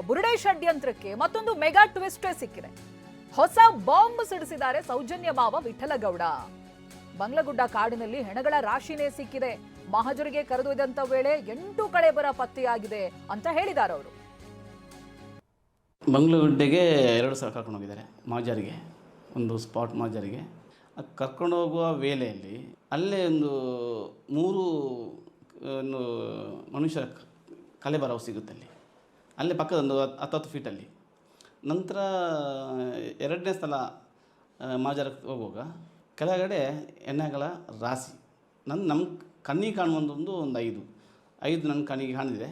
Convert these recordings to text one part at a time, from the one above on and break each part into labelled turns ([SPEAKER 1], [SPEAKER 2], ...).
[SPEAKER 1] ಬುರುಡೆ ಷಡ್ಯಂತ್ರಕ್ಕೆ ಮತ್ತೊಂದು mega twist ಸಿಕ್ಕಿದೆ. ಹೊಸ ಬಾಂಬ್ ಸಿಡಿಸಿದ್ದಾರೆ ಸೌಜನ್ಯ ಮಾವ ವಿಠಲಗೌಡ. ಬಂಗ್ಲಗುಡ್ಡ ಕಾಡಿನಲ್ಲಿ ಹೆಣಗಳ ರಾಶಿನೇ ಸಿಕ್ಕಿದೆ. ಮಹಜರಿಗೆ ಕರೆದೊಯ್ದಂತ ವೇಳೆ ಎಂಟು ಕಳೆಬರ ಪತ್ತೆಯಾಗಿದೆ ಅಂತ ಹೇಳಿದ್ದಾರೆ ಅವರು.
[SPEAKER 2] ಬಂಗ್ಲಗುಡ್ಡೆಗೆ ಎರಡು ಸಲ ಕರ್ಕೊಂಡು ಹೋಗಿದ್ದಾರೆ ಮಾಜರಿಗೆ, ಒಂದು ಸ್ಪಾಟ್ ಮಾಜರಿಗೆ. ಕರ್ಕೊಂಡು ಹೋಗುವ ವೇಳೆಯಲ್ಲಿ ಅಲ್ಲೇ ಒಂದು ಮೂರು ಮನುಷ್ಯರ ಕ- ಕಲೆ ಬರವು ಸಿಗುತ್ತೆ ಅಲ್ಲಿ. ಅಲ್ಲೇ ಪಕ್ಕದೊಂದು ಹತ್ತು ಹತ್ತತ್ತು ಫೀಟಲ್ಲಿ ನಂತರ, ಎರಡನೇ ಸಲ ಮಾಜರಕ್ಕೆ ಹೋಗುವಾಗ ಕೆಳಗಡೆ ಎಣ್ಣೆಗಳ ರಾಶಿ. ನನ್ನ ನಮ್ಮ ಕಣ್ಣಿಗೆ ಕಾಣುವಂಥದ್ದು ಒಂದು ಐದು. ಐದು ನನ್ನ ಕಣ್ಣಿಗೆ ಕಾಣಿದೆ.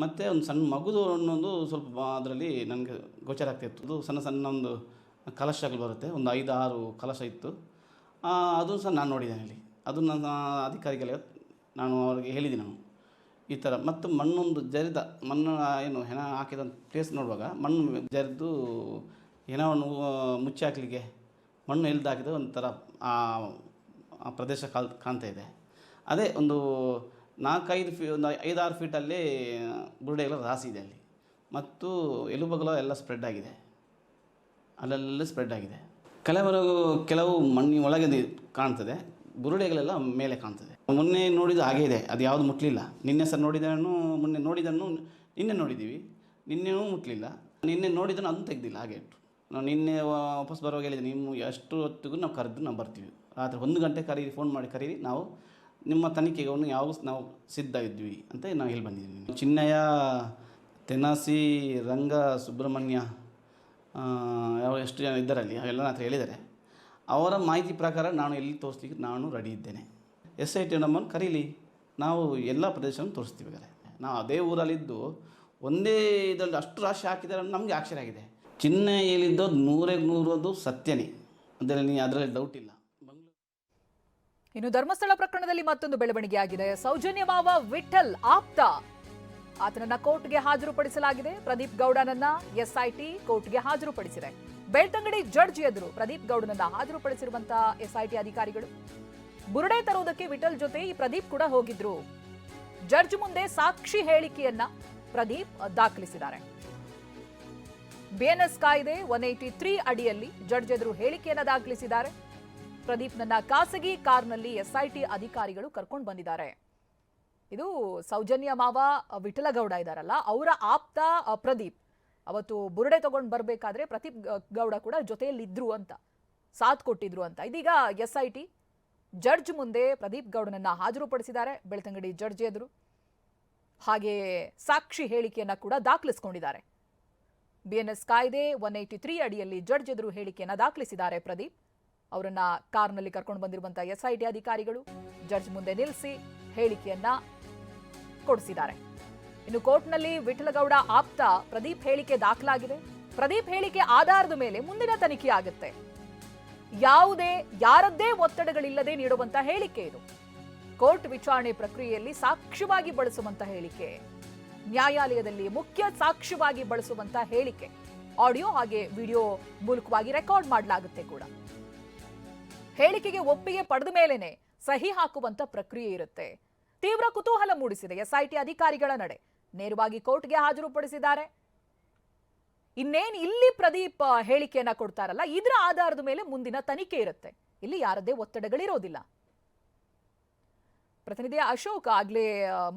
[SPEAKER 2] ಮತ್ತು ಒಂದು ಸಣ್ಣ ಮಗುದು ಅನ್ನೋದು ಸ್ವಲ್ಪ ಅದರಲ್ಲಿ ನನಗೆ ಗೋಚರ ಆಗ್ತಾಯಿತ್ತು ಅದು ಸಣ್ಣ ಸಣ್ಣ ಒಂದು ಕಲಶಗಳು ಬರುತ್ತೆ. ಒಂದು ಐದು, ಆರು ಕಲಶ ಇತ್ತು. ಅದು ಸಹ ನಾನು ನೋಡಿದ್ದೇನೆ ಅಲ್ಲಿ. ಅದು ನನ್ನ ಅಧಿಕಾರಿಗಳ ನಾನು ಅವರಿಗೆ ಹೇಳಿದ್ದೀನಿ ನಾನು. ಈ ಥರ. ಮತ್ತು ಮಣ್ಣೊಂದು ಜರಿದ ಮಣ್ಣು ಏನು ಹೆಣ ಹಾಕಿದಂಥ ಪ್ಲೇಸ್ ನೋಡುವಾಗ ಮಣ್ಣು ಜರಿದು ಹೆಣವನ್ನು ಮುಚ್ಚಿ ಹಾಕಲಿಕ್ಕೆ ಮಣ್ಣು ಎಲ್ದು ಹಾಕಿದ ಒಂಥರ, ಆ ಪ್ರದೇಶ ಕಾಲ್, ಕಾಣ್ತಾ ಇದೆ. ಅದೇ ಒಂದು ನಾಲ್ಕೈದು ಫೀ, ಒಂದು ಐದಾರು ಫೀಟಲ್ಲಿ ಬುರುಡೆಗಳ ರಾಸಿ ಇದೆ ಅಲ್ಲಿ. ಮತ್ತು ಎಲುಬಗಳು ಎಲ್ಲ ಸ್ಪ್ರೆಡ್ ಆಗಿದೆ. ಅಲ್ಲೆಲ್ಲ ಸ್ಪ್ರೆಡ್ ಆಗಿದೆ. ಕೆಲವರು ಕೆಲವು ಮಣ್ಣಿನ ಒಳಗೆ ಕಾಣ್ತದೆ. ಬುರುಡೆಗಳೆಲ್ಲ ಮೇಲೆ ಕಾಣ್ತದೆ. ಮೊನ್ನೆ ನೋಡಿದ ಹಾಗೆ ಇದೆ. ಅದು ಯಾವುದು ಮುಟ್ಲಿಲ್ಲ. ನಿನ್ನೆ ಸರ್ ನೋಡಿದನು, ಮೊನ್ನೆ ನೋಡಿದನು, ನಿನ್ನೆ ನೋಡಿದ್ದೀವಿ. ನಿನ್ನೆನೂ ಮುಟ್ಲಿಲ್ಲ. ನಿನ್ನೆ ನೋಡಿದನು ಅದನ್ನು ತೆಗೆದಿಲ್ಲ, ಹಾಗೆ ಇಟ್ಟು. ನಾವು ನಿನ್ನೆ ವಾಪಸ್ ಬರುವಾಗ ಹೇಳಿದೆ, ನಿಮ್ಮ ಎಷ್ಟು ಹೊತ್ತಿಗೂ ನಾವು ಕರೆದು ನಾವು ಬರ್ತೀವಿ. ರಾತ್ರಿ ಒಂದು ಗಂಟೆ ಕರೀರಿ ಫೋನ್ ಮಾಡಿ ಕರೀರಿ. ನಾವು ನಿಮ್ಮ ತನಿಖೆಗೆ ಅವನು ಯಾವ ನಾವು ಸಿದ್ಧ ಇದ್ವಿ ಅಂತ ನಾವು ಹೇಳಿ ಬಂದಿದ್ದೀವಿ. ಚಿನ್ನಯ್ಯ, ತೆನಾಸಿ ರಂಗ ಸುಬ್ರಹ್ಮಣ್ಯ ಯಾವ ಎಷ್ಟು ಜನ ಇದ್ದಾರಲ್ಲಿ, ಅವೆಲ್ಲ ಹತ್ರ ಹೇಳಿದ್ದಾರೆ. ಅವರ ಮಾಹಿತಿ ಪ್ರಕಾರ ನಾನು ಎಲ್ಲಿ ತೋರಿಸ್ಲಿಕ್ಕೆ ನಾನು ರೆಡಿ ಇದ್ದೇನೆ. ಎಸ್ ಐ ಟಿ ನಮ್ಮನ್ನು ಕರೀಲಿ, ನಾವು ಎಲ್ಲ ಪ್ರದೇಶವನ್ನು ತೋರಿಸ್ತೀವಿ ನಾವು ಅದೇ ಊರಲ್ಲಿದ್ದು ಒಂದೇ ಇದರಲ್ಲಿ ಅಷ್ಟು ರಾಶಿ ಹಾಕಿದ್ದಾರೆ ನಮಗೆ ಆಶ್ಚರ್ಯ ಆಗಿದೆ. ಚಿನ್ನ ಹೇಳಿದ್ದು ನೂರೇ ನೂರದು ಸತ್ಯನೇ. ಅದರಲ್ಲಿ ಅದರಲ್ಲಿ ಡೌಟ್ ಇಲ್ಲ.
[SPEAKER 1] ಇನ್ನು ಧರ್ಮಸ್ಥಳ ಪ್ರಕರಣದಲ್ಲಿ ಮತ್ತೊಂದು ಬೆಳವಣಿಗೆ ಆಗಿದೆ. ಸೌಜನ್ಯ ಮಾವ ವಿಠಲ್ ಆಪ್ತ. ಆತನನ್ನ ಕೋರ್ಟ್ಗೆ ಹಾಜರುಪಡಿಸಲಾಗಿದೆ. ಪ್ರದೀಪ್ ಗೌಡನನ್ನ ಎಸ್ಐಟಿ ಕೋರ್ಟ್ಗೆ ಹಾಜರುಪಡಿಸಿದೆ. ಬೆಳ್ತಂಗಡಿ ಜಡ್ಜ್ ಎದುರು ಪ್ರದೀಪ್ ಗೌಡನನ್ನ ಹಾಜರುಪಡಿಸಿರುವಂತಹ ಎಸ್ಐಟಿ ಅಧಿಕಾರಿಗಳು. ಬುರುಡೆ ತರುವುದಕ್ಕೆ ವಿಠಲ್ ಜೊತೆ ಈ ಪ್ರದೀಪ್ ಕೂಡ ಹೋಗಿದ್ರು. ಜಡ್ಜ್ ಮುಂದೆ ಸಾಕ್ಷಿ ಹೇಳಿಕೆಯನ್ನ ಪ್ರದೀಪ್ ದಾಖಲಿಸಿದ್ದಾರೆ. ಬಿಎನ್ಎಸ್ ಕಾಯ್ದೆ ಒನ್ ಏಯ್ಟಿ ತ್ರೀ ಅಡಿಯಲ್ಲಿ ಜಡ್ಜ್ ಎದುರು ಹೇಳಿಕೆಯನ್ನ ದಾಖಲಿಸಿದ್ದಾರೆ. ಪ್ರದೀಪ್ನನ್ನ ಖಾಸಗಿ ಕಾರ್ನಲ್ಲಿ ಎಸ್ಐಟಿ ಅಧಿಕಾರಿಗಳು ಕರ್ಕೊಂಡು ಬಂದಿದ್ದಾರೆ. ಇದು ಸೌಜನ್ಯ ಮಾವ ವಿಠಲಗೌಡ ಇದಾರಲ್ಲ ಅವರ ಆಪ್ತ ಪ್ರದೀಪ್. ಅವತ್ತು ಬುರುಡೆ ತಗೊಂಡು ಬರಬೇಕಾದ್ರೆ ಪ್ರದೀಪ್ ಗೌಡ ಕೂಡ ಜೊತೆಯಲ್ಲಿ ಇದ್ರು ಅಂತ, ಸಾಥ್ ಕೊಟ್ಟಿದ್ರು ಅಂತ. ಇದೀಗ ಎಸ್ ಐ ಟಿ ಜಡ್ಜ್ ಮುಂದೆ ಪ್ರದೀಪ್ ಗೌಡನನ್ನ ಹಾಜರುಪಡಿಸಿದ್ದಾರೆ, ಬೆಳ್ತಂಗಡಿ ಜಡ್ಜ್ ಎದುರು. ಹಾಗೆ ಸಾಕ್ಷಿ ಹೇಳಿಕೆಯನ್ನ ಕೂಡ ದಾಖಲಿಸಿಕೊಂಡಿದ್ದಾರೆ. ಬಿಎನ್ಎಸ್ ಕಾಯ್ದೆ ಒನ್ ಏಯ್ಟಿ ತ್ರೀ ಅಡಿಯಲ್ಲಿ ಜಡ್ಜ್ ಎದುರು ಹೇಳಿಕೆಯನ್ನ ದಾಖಲಿಸಿದ್ದಾರೆ ಪ್ರದೀಪ್. ಅವರನ್ನ ಕಾರ್ನಲ್ಲಿ ಕರ್ಕೊಂಡು ಬಂದಿರುವಂತಹ ಎಸ್ಐಟಿ ಅಧಿಕಾರಿಗಳು ಜಡ್ಜ್ ಮುಂದೆ ನಿಲ್ಲಿಸಿ ಹೇಳಿಕೆಯನ್ನ ಕೊಡಿಸಿದ್ದಾರೆ. ಇನ್ನು ಕೋರ್ಟ್ನಲ್ಲಿ ವಿಠಲಗೌಡ ಆಪ್ತ ಪ್ರದೀಪ್ ಹೇಳಿಕೆ ದಾಖಲಾಗಿದೆ. ಪ್ರದೀಪ್ ಹೇಳಿಕೆ ಆಧಾರದ ಮೇಲೆ ಮುಂದಿನ ತನಿಖೆ ಆಗುತ್ತೆ. ಯಾವುದೇ, ಯಾರದ್ದೇ ಒತ್ತಡಗಳಿಲ್ಲದೆ ನೀಡುವಂತ ಹೇಳಿಕೆ ಇದು. ಕೋರ್ಟ್ ವಿಚಾರಣೆ ಪ್ರಕ್ರಿಯೆಯಲ್ಲಿ ಸಾಕ್ಷ್ಯವಾಗಿ ಬಳಸುವಂತ ಹೇಳಿಕೆ. ನ್ಯಾಯಾಲಯದಲ್ಲಿ ಮುಖ್ಯ ಸಾಕ್ಷ್ಯವಾಗಿ ಬಳಸುವಂತ ಹೇಳಿಕೆ. ಆಡಿಯೋ ಹಾಗೆ ವಿಡಿಯೋ ಮೂಲಕವಾಗಿ ರೆಕಾರ್ಡ್ ಮಾಡಲಾಗುತ್ತೆ ಕೂಡ. ಹೇಳಿಕೆಗೆ ಒಪ್ಪಿಗೆ ಪಡೆದ ಮೇಲೇನೆ ಸಹಿ ಹಾಕುವಂತ ಪ್ರಕ್ರಿಯೆ ಇರುತ್ತೆ. ತೀವ್ರ ಕುತೂಹಲ ಮೂಡಿಸಿದೆ ಎಸ್ಐಟಿ ಅಧಿಕಾರಿಗಳ ನಡೆ. ನೇರವಾಗಿ ಕೋರ್ಟ್ಗೆ ಹಾಜರುಪಡಿಸಿದ್ದಾರೆ. ಇನ್ನೇನು ಇಲ್ಲಿ ಪ್ರದೀಪ್ ಹೇಳಿಕೆಯನ್ನ ಕೊಡ್ತಾರಲ್ಲ, ಇದರ ಆಧಾರದ ಮೇಲೆ ಮುಂದಿನ ತನಿಖೆ ಇರುತ್ತೆ. ಇಲ್ಲಿ ಯಾರದೇ ಒತ್ತಡಗಳಿರೋದಿಲ್ಲ. ಪ್ರತಿನಿಧಿ ಅಶೋಕ್ ಆಗ್ಲೇ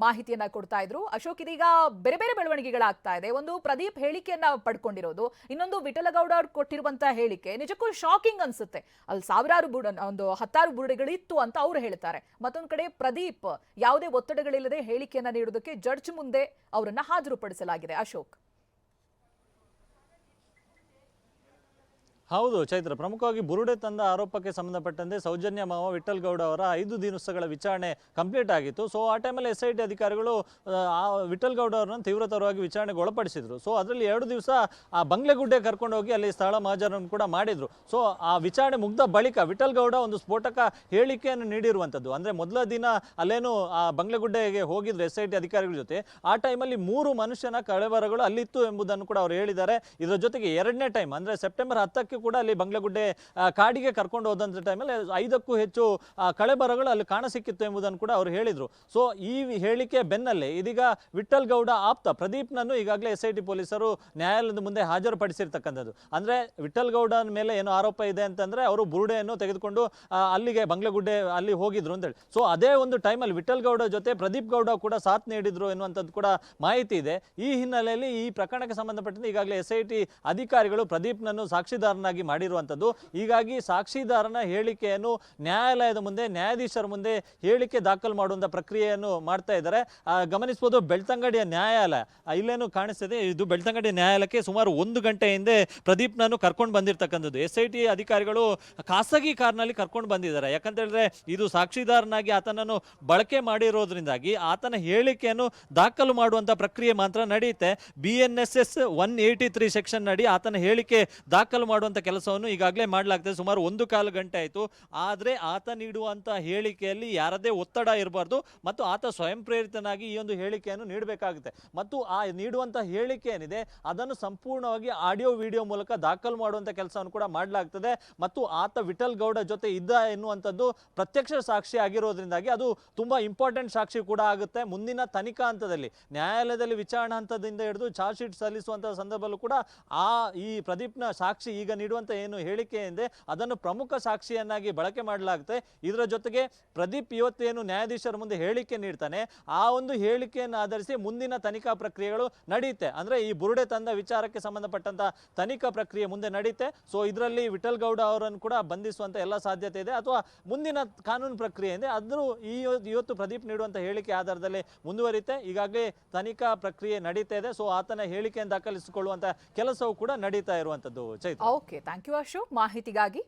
[SPEAKER 1] ಮಾಹಿತಿಯನ್ನ ಕೊಡ್ತಾ ಇದ್ರು. ಅಶೋಕ್, ಇದೀಗ ಬೇರೆ ಬೇರೆ ಬೆಳವಣಿಗೆಗಳಾಗ್ತಾ ಇದೆ. ಒಂದು ಪ್ರದೀಪ್ ಹೇಳಿಕೆಯನ್ನ ಪಡ್ಕೊಂಡಿರೋದು, ಇನ್ನೊಂದು ವಿಠಲಗೌಡ ಅವ್ರು ಕೊಟ್ಟಿರುವಂತಹ ಹೇಳಿಕೆ ನಿಜಕ್ಕೂ ಶಾಕಿಂಗ್ ಅನ್ಸುತ್ತೆ. ಅಲ್ಲಿ ಸಾವಿರಾರು ಬುಡ, ಒಂದು ಹತ್ತಾರು ಬುಡಗಳಿತ್ತು ಅಂತ ಅವ್ರು ಹೇಳ್ತಾರೆ. ಮತ್ತೊಂದು ಕಡೆ ಪ್ರದೀಪ್ ಯಾವುದೇ ಒತ್ತಡಗಳಿಲ್ಲದೆ ಹೇಳಿಕೆಯನ್ನ ನೀಡೋದಕ್ಕೆ ಜಡ್ಜ್ ಮುಂದೆ ಅವರನ್ನ ಹಾಜರುಪಡಿಸಲಾಗಿದೆ. ಅಶೋಕ್.
[SPEAKER 3] ಹೌದು, ಚೈತ್ರ. ಪ್ರಮುಖವಾಗಿ ಬುರುಡೆ ತಂದ ಆರೋಪಕ್ಕೆ ಸಂಬಂಧಪಟ್ಟಂತೆ ಸೌಜನ್ಯ ಮಾವ ವಿಠಲ್ ಗೌಡ ಅವರ ಐದು ದಿನಗಳ ವಿಚಾರಣೆ ಕಂಪ್ಲೀಟ್ ಆಗಿತ್ತು. ಸೊ ಆ ಟೈಮಲ್ಲಿ ಎಸ್ ಐ ಟಿ ಅಧಿಕಾರಿಗಳು ವಿಠಲ್ ಗೌಡ ಅವರನ್ನು ತೀವ್ರತರವಾಗಿ ವಿಚಾರಣೆಗೆ ಒಳಪಡಿಸಿದ್ರು. ಸೊ ಅದರಲ್ಲಿ ಎರಡು ದಿವಸ ಆ ಬಂಗ್ಲೆಗುಡ್ಡೆ ಕರ್ಕೊಂಡು ಹೋಗಿ ಅಲ್ಲಿ ಸ್ಥಳ ಮಹಾಜರನ್ನು ಕೂಡ ಮಾಡಿದ್ರು. ಸೊ ಆ ವಿಚಾರಣೆ ಮುಗ್ದ ಬಳಿಕ ವಿಠಲ್ ಗೌಡ ಒಂದು ಸ್ಫೋಟಕ ಹೇಳಿಕೆಯನ್ನು ನೀಡಿರುವಂಥದ್ದು. ಅಂದ್ರೆ ಮೊದಲ ದಿನ ಅಲ್ಲೇನು ಆ ಬಂಗ್ಲೆಗುಡ್ಡೆಗೆ ಹೋಗಿದ್ರು ಎಸ್ ಐ ಟಿ ಅಧಿಕಾರಿಗಳ ಜೊತೆ. ಆ ಟೈಮಲ್ಲಿ ಮೂರು ಮನುಷ್ಯನ ಕಳೆವರಗಳು ಅಲ್ಲಿತ್ತು ಎಂಬುದನ್ನು ಕೂಡ ಅವರು ಹೇಳಿದ್ದಾರೆ. ಇದರ ಜೊತೆಗೆ ಎರಡನೇ ಟೈಮ್ ಅಂದ್ರೆ ಸೆಪ್ಟೆಂಬರ್ ಹತ್ತಕ್ಕೆ ಕೂಡ ಅಲ್ಲಿ ಬಂಗ್ಲಗುಡ್ಡೆ ಕಾಡಿಗೆ ಕರ್ಕೊಂಡು ಹೋದಂಥ ಟೈಮಲ್ಲಿ ಐದಕ್ಕೂ ಹೆಚ್ಚು ಕಳೆಬರಗಳು ಅಲ್ಲಿ ಕಾಣಸಿಕ್ಕಿತ್ತು ಎಂಬುದನ್ನು ಕೂಡ ಅವರು ಹೇಳಿದರು. ಸೊ ಈ ಹೇಳಿಕೆ ಬೆನ್ನಲ್ಲೇ ಇದೀಗ ವಿಠಲ್ ಆಪ್ತ ಪ್ರದೀಪ್ನನ್ನು ಈಗಾಗಲೇ ಎಸ್ ಟಿ ಪೊಲೀಸರು ನ್ಯಾಯಾಲಯದ ಮುಂದೆ ಹಾಜರುಪಡಿಸಿರ್ತಕ್ಕಂಥದ್ದು. ಅಂದರೆ ವಿಠಲ್ ಮೇಲೆ ಏನು ಆರೋಪ ಇದೆ ಅಂತಂದರೆ ಅವರು ಬುರುಡೆಯನ್ನು ತೆಗೆದುಕೊಂಡು ಅಲ್ಲಿಗೆ ಬಂಗ್ಲಗುಡ್ಡೆ ಅಲ್ಲಿ ಹೋಗಿದ್ರು ಅಂತೇಳಿ. ಸೊ ಅದೇ ಒಂದು ಟೈಮಲ್ಲಿ ವಿಠಲ್ ಜೊತೆ ಪ್ರದೀಪ್ ಗೌಡ ಕೂಡ ಸಾಥ್ ನೀಡಿದ್ರು ಎನ್ನುವಂಥದ್ದು ಕೂಡ ಮಾಹಿತಿ ಇದೆ. ಈ ಹಿನ್ನೆಲೆಯಲ್ಲಿ ಈ ಪ್ರಕರಣಕ್ಕೆ ಸಂಬಂಧಪಟ್ಟಂತೆ ಈಗಾಗಲೇ ಎಸ್ ಅಧಿಕಾರಿಗಳು ಪ್ರದೀಪ್ನನ್ನು ಸಾಕ್ಷಿದಾರನಾಗಿ ಮಾಡಿರುವಂಥದ್ದು. ಹೀಗಾಗಿ ಸಾಕ್ಷಿದಾರನ ಹೇಳಿಕೆಯನ್ನು ನ್ಯಾಯಾಲಯದ ಮುಂದೆ, ನ್ಯಾಯಾಧೀಶರ ಮುಂದೆ ಹೇಳಿಕೆ ದಾಖಲು ಮಾಡುವಂಥ ಪ್ರಕ್ರಿಯೆಯನ್ನು ಮಾಡ್ತಾ ಇದ್ದಾರೆ. ಗಮನಿಸಬಹುದು ಬೆಳ್ತಂಗಡಿಯ ನ್ಯಾಯಾಲಯ. ಇಲ್ಲೇನು ಕಾಣಿಸ್ತದೆ, ಇದು ಬೆಳ್ತಂಗಡಿ ನ್ಯಾಯಾಲಯಕ್ಕೆ ಸುಮಾರು ಒಂದು ಗಂಟೆ ಹಿಂದೆ ಪ್ರದೀಪ್ನನ್ನು ಕರ್ಕೊಂಡು ಬಂದಿರತಕ್ಕಂಥದ್ದು. ಎಸ್ ಐ ಟಿ ಅಧಿಕಾರಿಗಳು ಖಾಸಗಿ ಕಾರ್ನಲ್ಲಿ ಕರ್ಕೊಂಡು ಬಂದಿದ್ದಾರೆ. ಯಾಕಂತ ಹೇಳಿದ್ರೆ ಇದು ಸಾಕ್ಷಿದಾರನಾಗಿ ಆತನನ್ನು ಬಳಕೆ ಮಾಡಿರೋದ್ರಿಂದಾಗಿ ಆತನ ಹೇಳಿಕೆಯನ್ನು ದಾಖಲು ಮಾಡುವಂಥ ಪ್ರಕ್ರಿಯೆ ಮಾತ್ರ ನಡೆಯುತ್ತೆ. B N S S one eighty three section ನಡಿ ಆತನ ಹೇಳಿಕೆ ದಾಖಲು ಮಾಡುವಂಥ ಕೆಲಸವನ್ನು ಈಗಾಗಲೇ ಮಾಡಲಾಗ್ತದೆ. ಸುಮಾರು ಒಂದು ಕಾಲು ಗಂಟೆ ಆಯಿತು. ಆದರೆ ಆತ ನೀಡುವಂಥ ಹೇಳಿಕೆಯಲ್ಲಿ ಯಾರದೇ ಒತ್ತಡ ಇರಬಾರ್ದು ಮತ್ತು ಆತ ಸ್ವಯಂ ಪ್ರೇರಿತನಾಗಿ ಈ ಒಂದು ಹೇಳಿಕೆಯನ್ನು ನೀಡಬೇಕಾಗುತ್ತೆ. ಮತ್ತು ಆ ನೀಡುವಂಥ ಹೇಳಿಕೆ ಏನಿದೆ, ಅದನ್ನು ಸಂಪೂರ್ಣವಾಗಿ ಆಡಿಯೋ, ವಿಡಿಯೋ ಮೂಲಕ ದಾಖಲು ಮಾಡುವಂಥ ಕೆಲಸವನ್ನು ಕೂಡ ಮಾಡಲಾಗ್ತದೆ. ಮತ್ತು ಆತ ವಿಠಲ್ ಗೌಡ ಜೊತೆ ಇದ್ದ ಎನ್ನುವಂಥದ್ದು ಪ್ರತ್ಯಕ್ಷ ಸಾಕ್ಷಿ ಆಗಿರೋದ್ರಿಂದಾಗಿ ಅದು ತುಂಬ ಇಂಪಾರ್ಟೆಂಟ್ ಸಾಕ್ಷಿ ಕೂಡ ಆಗುತ್ತೆ. ಮುಂದಿನ ತನಿಖಾ ಹಂತದಲ್ಲಿ, ನ್ಯಾಯಾಲಯದಲ್ಲಿ ವಿಚಾರಣಾ ಹಂತದಿಂದ ಹಿಡಿದು ಚಾರ್ಜ್ ಶೀಟ್ ಸಲ್ಲಿಸುವಂಥ ಸಂದರ್ಭದಲ್ಲೂ ಕೂಡ ಆ ಈ ಪ್ರದೀಪ್ನ ಸಾಕ್ಷಿ ಈಗ ನೀಡುವಂಥ ಏನು ಹೇಳಿಕೆ ಇದೆ ಅದನ್ನು ಪ್ರಮುಖ ಸಾಕ್ಷಿಯನ್ನಾಗಿ ಬಳಕೆ ಮಾಡಲಾಗುತ್ತೆ. ಇದರ ಜೊತೆಗೆ ಪ್ರದೀಪ್ ಇವತ್ತೇನು ನ್ಯಾಯಾಧೀಶರ ಮುಂದೆ ಹೇಳಿಕೆ ನೀಡ್ತಾನೆ. ಆ ಒಂದು ಹೇಳಿಕೆಯನ್ನು ಆಧರಿಸಿ ಮುಂದಿನ ತನಿಖಾ ಪ್ರಕ್ರಿಯೆಗಳು ನಡೆಯುತ್ತೆ ಅಂದ್ರೆ ಈ ಬುರುಡೆ ತಂದ ವಿಚಾರಕ್ಕೆ ಸಂಬಂಧಪಟ್ಟಂತ ತನಿಖಾ ಪ್ರಕ್ರಿಯೆ ಮುಂದೆ ನಡೆಯುತ್ತೆ ಸೊ ಇದರಲ್ಲಿ ವಿಠಲ್ ಗೌಡ ಅವರನ್ನು ಕೂಡ ಬಂಧಿಸುವಂತ ಎಲ್ಲ ಸಾಧ್ಯತೆ ಇದೆ. ಅಥವಾ ಮುಂದಿನ ಕಾನೂನು ಪ್ರಕ್ರಿಯೆ ಇದೆ ಆದರೂ ಈ ಇವತ್ತು ಪ್ರದೀಪ್ ನೀಡುವಂತ ಹೇಳಿಕೆ ಆಧಾರದಲ್ಲಿ ಮುಂದುವರಿಯುತ್ತೆ ಈಗಾಗಲೇ ತನಿಖಾ ಪ್ರಕ್ರಿಯೆ ನಡೀತಾ ಇದೆ. ಸೊ ಆತನ ಹೇಳಿಕೆಯನ್ನು ದಾಖಲಿಸಿಕೊಳ್ಳುವಂತ ಕೆಲಸವೂ ಕೂಡ ನಡೀತಾ ಇರುವಂತದ್ದು Chaitra.
[SPEAKER 1] Okay thank you Ashok ಮಾಹಿತಿಗಾಗಿ